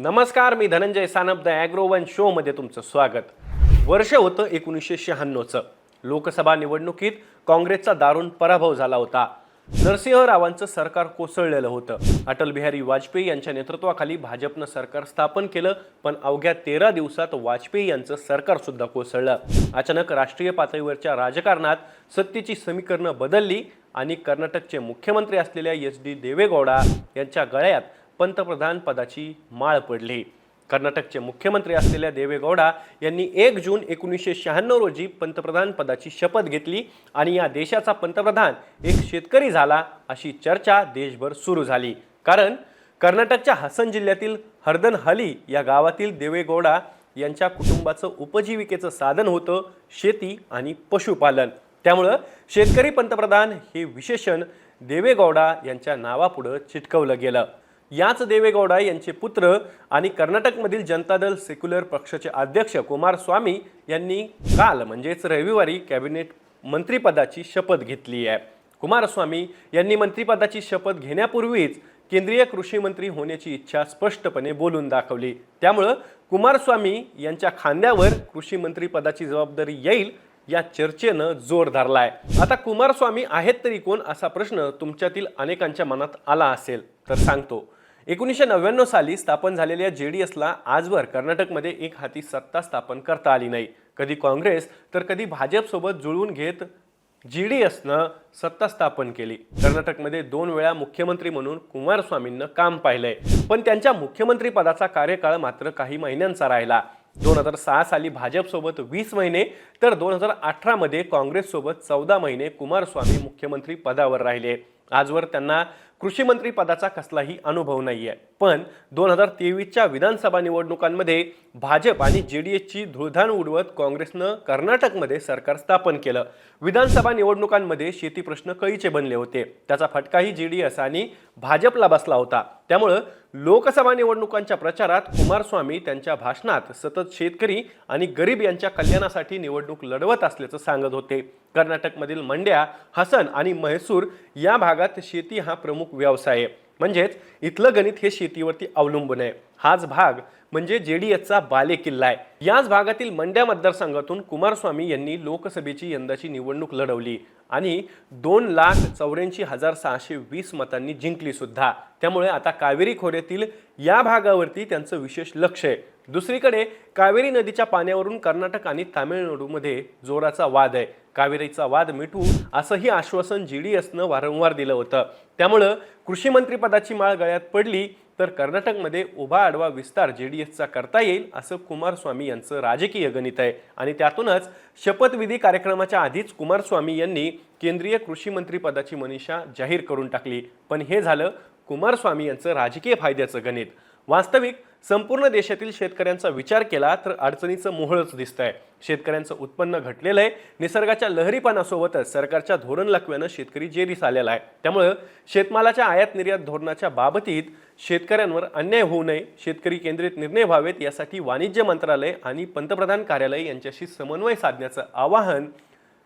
नमस्कार मी धनंजय सानप द ॲग्रोवन शोमध्ये तुमचं स्वागत. वर्ष होतं एकोणीसशे शहाण्णवचं. लोकसभा निवडणुकीत काँग्रेसचा दारुण पराभव झाला होता. नरसिंह रावांचं सरकार कोसळलेलं होतं. अटल बिहारी वाजपेयी यांच्या नेतृत्वाखाली भाजपनं सरकार स्थापन केलं पण अवघ्या तेरा दिवसात वाजपेयी यांचं सरकार सुद्धा कोसळलं. अचानक राष्ट्रीय पातळीवरच्या राजकारणात सत्तेची समीकरणं बदलली आणि कर्नाटकचे मुख्यमंत्री असलेल्या एच डी देवेगौडा यांच्या गळ्यात पंतप्रधान पदाची माळ पडली. कर्नाटकचे मुख्यमंत्री असलेल्या देवेगौडा यांनी एक जून एकोणीसशे शहाण्णव रोजी पंतप्रधान पदाची शपथ घेतली आणि या देशाचा पंतप्रधान एक शेतकरी झाला अशी चर्चा देशभर सुरू झाली. कारण कर्नाटकच्या हसन जिल्ह्यातील हरदनहली या गावातील देवेगौडा यांच्या कुटुंबाचं उपजीविकेचं साधन होतं शेती आणि पशुपालन. त्यामुळं शेतकरी पंतप्रधान हे विशेषण देवेगौडा यांच्या नावापुढं चिटकवलं गेलं. याच देवेगौडा यांचे पुत्र आणि कर्नाटकमधील जनता दल सेक्युलर पक्षाचे अध्यक्ष कुमारस्वामी यांनी काल म्हणजेच रविवारी कॅबिनेट मंत्रिपदाची शपथ घेतली आहे. कुमारस्वामी यांनी मंत्रिपदाची शपथ घेण्यापूर्वीच केंद्रीय कृषी मंत्री होण्याची इच्छा स्पष्टपणे बोलून दाखवली. त्यामुळं कुमारस्वामी यांच्या खांद्यावर कृषी मंत्रीपदाची जबाबदारी येईल या चर्चेनं जोर आहे आता कुमारस्वामी आहेत तरी कोण असा प्रश्न तुमच्यातील अनेकांच्या मनात आला असेल तर सांगतो. एकोणीसशे नव्याण्णव साली स्थापन झालेल्या जे डी एसला आजवर कर्नाटकमध्ये एक हाती सत्ता स्थापन करता आली नाही. कधी काँग्रेस तर कधी भाजपसोबत जुळवून घेत जी डी एसनं सत्ता स्थापन केली. कर्नाटकमध्ये दोन वेळा मुख्यमंत्री म्हणून कुमारस्वामींना काम पाहिलंय. पण त्यांच्या मुख्यमंत्री पदाचा कार्यकाळ मात्र काही महिन्यांचा राहिला. दोन हजार सहा साली भाजपसोबत वीस महिने तर दोन हजार अठरामध्ये काँग्रेससोबत चौदा महिने कुमारस्वामी मुख्यमंत्री पदावर राहिले. आजवर त्यांना कृषीमंत्री पदाचा कसलाही अनुभव नाही आहे पण दोन हजार तेवीसच्या विधानसभा निवडणुकांमध्ये भाजप आणि जे डी एसची धुळधाण उडवत काँग्रेसनं कर्नाटकमध्ये सरकार स्थापन केलं. विधानसभा निवडणुकांमध्ये शेती प्रश्न कळीचे बनले होते. त्याचा फटकाही जे डी एस आणि भाजपला बसला होता. त्यामुळं लोकसभा निवडणुकांच्या प्रचारात कुमारस्वामी त्यांच्या भाषणात सतत शेतकरी आणि गरीब यांच्या कल्याणासाठी निवडणूक लढवत असल्याचं सांगत होते. कर्नाटकमधील मंड्या हसन आणि म्हैसूर या भागात शेती हा प्रमुख व्यवसाय. आहे म्हणजेच इथलं गणित हे शेतीवरती अवलंबून आहे. हाच भाग म्हणजे जे डी एसचा बाले किल्ला आहे. याच भागातील मंड्या मतदारसंघातून कुमारस्वामी यांनी लोकसभेची यंदाची निवडणूक लढवली आणि दोन लाख चौऱ्याऐंशी हजार सहाशे वीस मतांनी जिंकली सुद्धा. त्यामुळे आता कावेरी खोऱ्यातील या भागावरती त्यांचं विशेष लक्ष आहे. दुसरीकडे कावेरी नदीच्या पाण्यावरून कर्नाटक आणि तामिळनाडूमध्ये जोराचा वाद आहे. कावेरीचा वाद मिटू असंही आश्वासन जी डी एसनं वारंवार दिलं होतं. त्यामुळं कृषी मंत्रीपदाची माळ गळ्यात पडली तर कर्नाटकमध्ये उभा आडवा विस्तार जे डी एसचा करता येईल असं कुमारस्वामी यांचं राजकीय गणित आहे. आणि त्यातूनच शपथविधी कार्यक्रमाच्या आधीच कुमारस्वामी यांनी केंद्रीय कृषी मंत्रीपदाची मनीषा जाहीर करून टाकली. पण हे झालं कुमारस्वामी यांचं राजकीय फायद्याचं गणित. वास्तविक संपूर्ण देशातील शेतकऱ्यांचा विचार केला तर अडचणीचं मोहळच दिसत आहे शेतकऱ्यांचं उत्पन्न घटलेलं आहे. निसर्गाच्या लहरीपणासोबतच सरकारच्या धोरण लकव्यानं शेतकरी जेरीस आलेला आहे. त्यामुळं शेतमालाच्या आयात निर्यात धोरणाच्या बाबतीत शेतकऱ्यांवर अन्याय होऊ नये शेतकरी केंद्रित निर्णय व्हावेत यासाठी वाणिज्य मंत्रालय आणि पंतप्रधान कार्यालय यांच्याशी समन्वय साधण्याचं आवाहन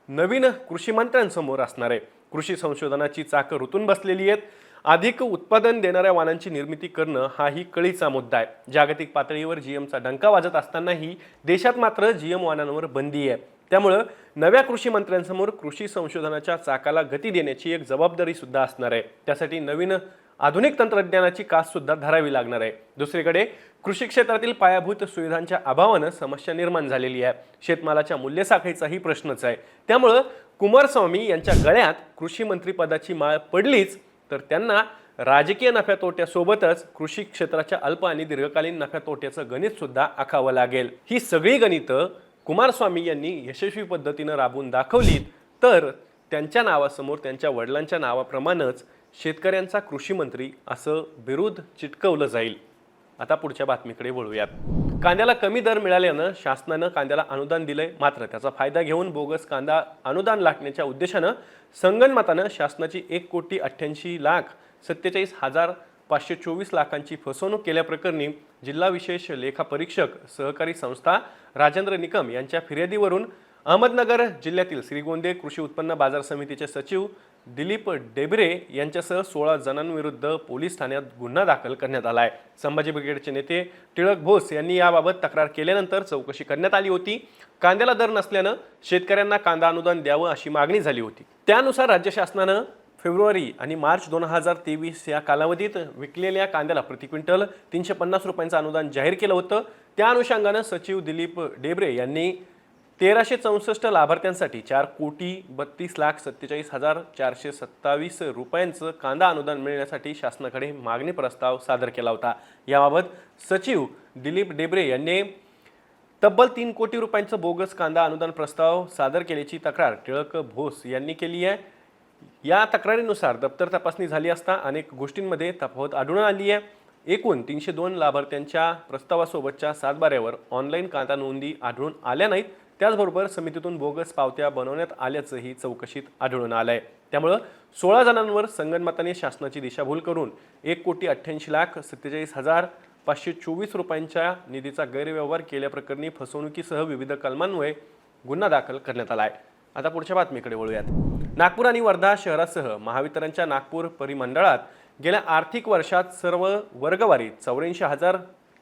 नवीन कृषी मंत्र्यांसमोर असणार आहे. कृषी संशोधनाची चाकं रुतून बसलेली आहेत. अधिक उत्पादन देणाऱ्या वाहनांची निर्मिती करणं हाही कळीचा मुद्दा आहे. जागतिक पातळीवर जीएमचा डंका वाजत असतानाही देशात मात्र जीएम वाहनांवर बंदी आहे. त्यामुळं नव्या कृषी मंत्र्यांसमोर कृषी संशोधनाच्या चाकाला गती देण्याची एक जबाबदारी सुद्धा असणार आहे. त्यासाठी नवीन आधुनिक तंत्रज्ञानाची कास सुद्धा धरावी लागणार आहे. दुसरीकडे कृषी क्षेत्रातील पायाभूत सुविधांच्या अभावानं समस्या निर्माण झालेली आहे. शेतमालाच्या मूल्यसाखळीचाही प्रश्नच आहे. त्यामुळं कुमारस्वामी यांच्या गळ्यात कृषी मंत्रिपदाची माळ पडलीच तर त्यांना राजकीय नफ्या तोट्यासोबतच कृषी क्षेत्राच्या अल्प आणि दीर्घकालीन नफ्या तोट्याचं गणित सुद्धा आखावं लागेल. ही सगळी गणितं कुमारस्वामी यांनी यशस्वी पद्धतीनं राबवून दाखवलीत. तर त्यांच्या नावासमोर त्यांच्या वडिलांच्या नावाप्रमाणेच शेतकऱ्यांचा कृषी मंत्री असं बिरुद चिटकवलं जाईल. आता पुढच्या बातमीकडे वळूयात. कांद्याला कमी दर मिळाल्यानं शासनानं कांद्याला अनुदान दिलंय मात्र त्याचा फायदा घेऊन बोगस कांदा अनुदान लाटण्याच्या उद्देशानं संगनमतानं शासनाची एक कोटी अठ्ठ्याऐंशी लाख सत्तेचाळीस हजार पाचशे चोवीस लाखांची फसवणूक केल्याप्रकरणी जिल्हा विशेष लेखापरीक्षक सहकारी संस्था राजेंद्र निकम यांच्या फिर्यादीवरून अहमदनगर जिल्ह्यातील श्रीगोंदे कृषी उत्पन्न बाजार समितीचे सचिव दिलीप डेबरे यांच्यासह सोळा जणांविरुद्ध पोलीस ठाण्यात गुन्हा दाखल करण्यात आला आहे संभाजी ब्रिगेडचे नेते टिळक भोस यांनी याबाबत तक्रार केल्यानंतर चौकशी करण्यात आली होती. कांद्याला दर नसल्यानं शेतकऱ्यांना कांदा अनुदान द्यावं अशी मागणी झाली होती. त्यानुसार राज्य शासनानं फेब्रुवारी आणि मार्च दोन हजार तेवीस या कालावधीत विकलेल्या कांद्याला प्रति क्विंटल तीनशे पन्नास रुपयांचं अनुदान जाहीर केलं होतं. त्या अनुषंगानं सचिव दिलीप डेबरे यांनी तेराशे चौसष्ट लाभार्थ्यांसाठी चार कोटी बत्तीस लाख सत्तेचाळीस हजार चारशे सत्तावीस रुपयांचं कांदा अनुदान मिळण्यासाठी शासनाकडे मागणी प्रस्ताव सादर केला होता. याबाबत सचिव दिलीप डेबरे यांनी तब्बल तीन कोटी रुपयांचं बोगस कांदा अनुदान प्रस्ताव सादर केल्याची तक्रार टिळक भोस यांनी केली आहे. या तक्रारीनुसार दप्तर तपासणी झाली असता अनेक गोष्टींमध्ये तफावत आढळून आली आहे. एकूण तीनशे दोन लाभार्थ्यांच्या प्रस्तावासोबतच्या सातबाऱ्यावर ऑनलाईन कांदा नोंदी आढळून आल्या नाहीत. त्याचबरोबर समितीतून बोगस पावत्या बनवण्यात आल्याचंही चौकशीत आढळून आलं आहे त्यामुळं सोळा जणांवर संगनमताने शासनाची दिशाभूल करून एक कोटी अठ्ठ्याऐंशी लाख सत्तेचाळीस हजार पाचशे चोवीस रुपयांच्या निधीचा गैरव्यवहार केल्याप्रकरणी फसवणुकीसह विविध कलमांमुळे गुन्हा दाखल करण्यात आला आहे आता पुढच्या बातमीकडे वळूयात. नागपूर आणि वर्धा शहरासह महावितरणच्या नागपूर परिमंडळात गेल्या आर्थिक वर्षात सर्व वर्गवारीत चौऱ्याऐंशी हजार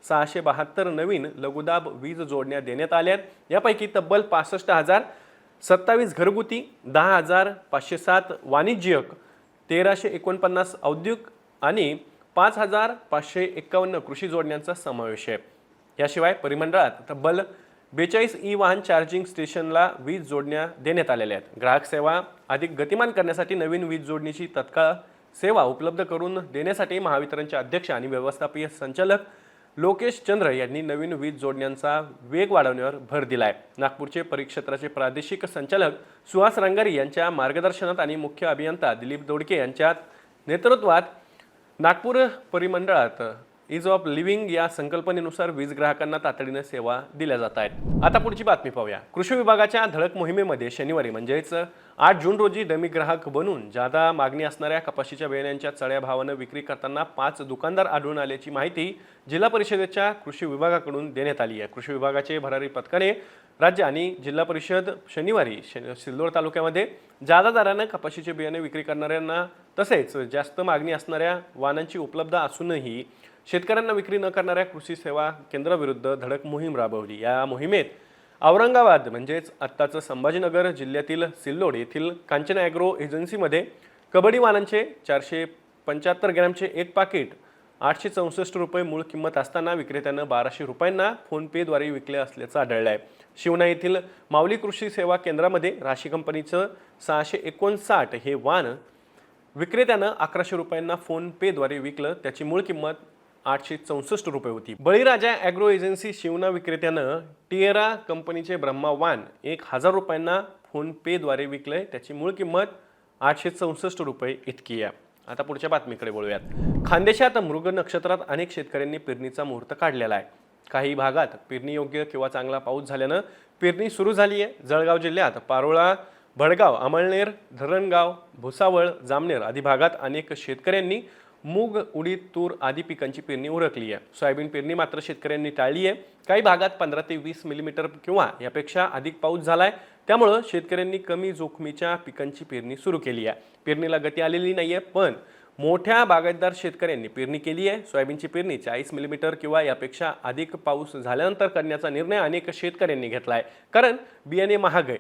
सहाशे बहात्तर नवीन लघुदाब वीज जोडण्या देण्यात आल्या आहेत. यापैकी तब्बल पासष्ट हजार सत्तावीस घरगुती दहा हजार पाचशे सात वाणिज्यिक तेराशे एकोणपन्नास औद्योगिक आणि पाच हजार पाचशे एक्कावन्न कृषी जोडण्यांचा समावेश आहे. याशिवाय परिमंडळात तब्बल बेचाळीस ई वाहन चार्जिंग स्टेशनला वीज जोडण्या देण्यात आलेल्या आहेत. ग्राहक सेवा अधिक गतिमान करण्यासाठी नवीन वीज जोडणीची तत्काळ सेवा उपलब्ध करून देण्यासाठी महावितरणचे अध्यक्ष आणि व्यवस्थापकीय संचालक लोकेश चंद्र यांनी नवीन वीज जोडण्यांचा वेग वाढवण्यावर भर दिला आहे नागपूरचे परिक्षेत्राचे प्रादेशिक संचालक सुहास रंगारी यांच्या मार्गदर्शनात आणि मुख्य अभियंता दिलीप दोडके यांच्या नेतृत्वात नागपूर परिमंडळात इज ऑफ लिव्हिंग या संकल्पनेनुसार वीज ग्राहकांना तातडीने सेवा दिल्या जात आहेत. आता पुढची बातमी पाहूया. कृषी विभागाच्या धडक मोहिमेमध्ये शनिवारी म्हणजेच आठ जून रोजी डमी ग्राहक बनून जादा मागणी असणाऱ्या कपाशीच्या बियाण्यांच्या चढ्या भावानं विक्री करताना पाच दुकानदार आढळून आल्याची माहिती जिल्हा परिषदेच्या कृषी विभागाकडून देण्यात आली आहे. कृषी विभागाचे भरारी पथकाने राज्य आणि जिल्हा परिषद शनिवारी श- सिल्लोड तालुक्यामध्ये जादा दरानं कपाशीचे बियाणे विक्री करणाऱ्यांना तसेच जास्त मागणी असणाऱ्या वाहनांची उपलब्ध असूनही शेतकऱ्यांना विक्री न करणाऱ्या कृषी सेवा केंद्राविरुद्ध धडक मोहीम राबवली. या मोहिमेत औरंगाबाद म्हणजेच आत्ताचं संभाजीनगर जिल्ह्यातील सिल्लोड येथील कांचन ॲग्रो एजन्सीमध्ये कबड्डी वाहनांचे चारशे पंच्याहत्तर ग्रॅमचे एक पाकिट आठशे चौसष्ट रुपये मूळ किंमत असताना विक्रेत्यानं बाराशे रुपयांना फोनपेद्वारे विकले असल्याचं आढळलं आहे शिवना येथील माऊली कृषी सेवा केंद्रामध्ये राशी कंपनीचं सहाशे एकोणसाठ हे वाण विक्रेत्यानं अकराशे रुपयांना फोनपेद्वारे विकलं. त्याची मूळ किंमत आठशे चौसष्ट रुपये होती. बळीराजा ॲग्रो एजन्सी शिवना विक्रेत्यानं टिएरा कंपनीचे ब्रह्मा वान एक हजार रुपयांना फोनपेद्वारे विकलंय. त्याची मूळ किंमत आठशे चौसष्ट रुपये इतकी आहे. आता पुढच्या बातमीकडे बोलूयात खानदेशात मृग नक्षत्रात अनेक शेतकऱ्यांनी पेरणीचा मुहूर्त काढलेला आहे. काही भागात पेरणी योग्य किंवा चांगला पाऊस झाल्यानं पेरणी सुरू झाली आहे जळगाव जिल्ह्यात पारोळा भडगाव अमळनेर धरणगाव भुसावळ जामनेर आदी भागात अनेक शेतकऱ्यांनी मूग उडीद तूर आदी पिकांची पेरणी उरकली आहे. सोयाबीन पेरणी मात्र शेतकऱ्यांनी टाळली आहे. काही भागात पंधरा ते वीस मिलीमीटर किंवा यापेक्षा अधिक पाऊस झाला आहे त्यामुळं शेतकऱ्यांनी कमी जोखमीच्या पिकांची पेरणी सुरू केली आहे. पेरणीला गती आलेली नाही आहे पण मोठ्या बागायतदार शेतकऱ्यांनी पेरणी केली आहे. सोयाबीनची पेरणी चाळीस मिलीमीटर किंवा यापेक्षा अधिक पाऊस झाल्यानंतर करण्याचा निर्णय अनेक शेतकऱ्यांनी घेतला आहे कारण बियाणे महाग आहे.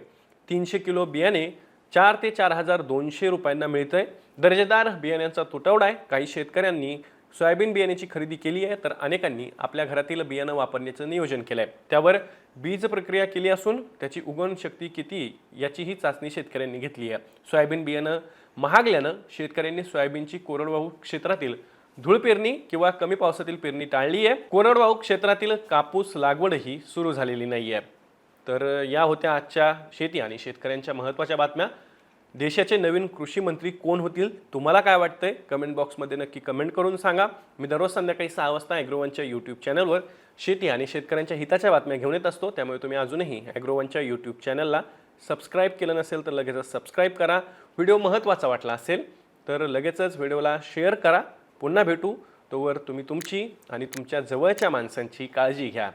तीनशे किलो बियाणे चार ते चार हजार दोनशे रुपयांना मिळतंय. दर्जेदार बियाण्यांचा तुटवडा आहे. काही शेतकऱ्यांनी सोयाबीन बियाण्याची खरेदी केली आहे तर अनेकांनी आपल्या घरातील बियाणं वापरण्याचं नियोजन केलं आहे त्यावर बीज प्रक्रिया केली असून त्याची उगवण शक्ती किती याचीही चाचणी शेतकऱ्यांनी घेतली आहे. सोयाबीन बियाणं महागल्यानं शेतकऱ्यांनी सोयाबीनची कोरडवाहू क्षेत्रातील धूळ पेरणी किंवा कमी पावसातील पेरणी टाळली आहे. कोरडवाहू क्षेत्रातील कापूस लागवडही सुरू झालेली नाही आहे तर या होत्या आजच्या शेती आणि शेतकऱ्यांच्या महत्त्वाच्या बातम्या. देशाचे नवीन कृषी मंत्री कोण होतील तुम्हाला काय वाटतंय? कमेंट बॉक्समध्ये नक्की कमेंट करून सांगा. मी दररोज संध्याकाळी सहा वाजता ॲग्रोवनच्या यूट्यूब चॅनलवर शेती आणि शेतकऱ्यांच्या हिताच्या बातम्या घेऊन येत असतो. त्यामुळे तुम्ही अजूनही ॲग्रोवनच्या यूट्यूब चॅनलला सबस्क्राईब केलं नसेल तर लगेचच सबस्क्राईब करा. व्हिडिओ महत्त्वाचा वाटला असेल तर लगेचच व्हिडिओला शेअर करा. पुन्हा भेटू. तोवर तुम्ही तुमची आणि तुमच्या जवळच्या माणसांची काळजी घ्या.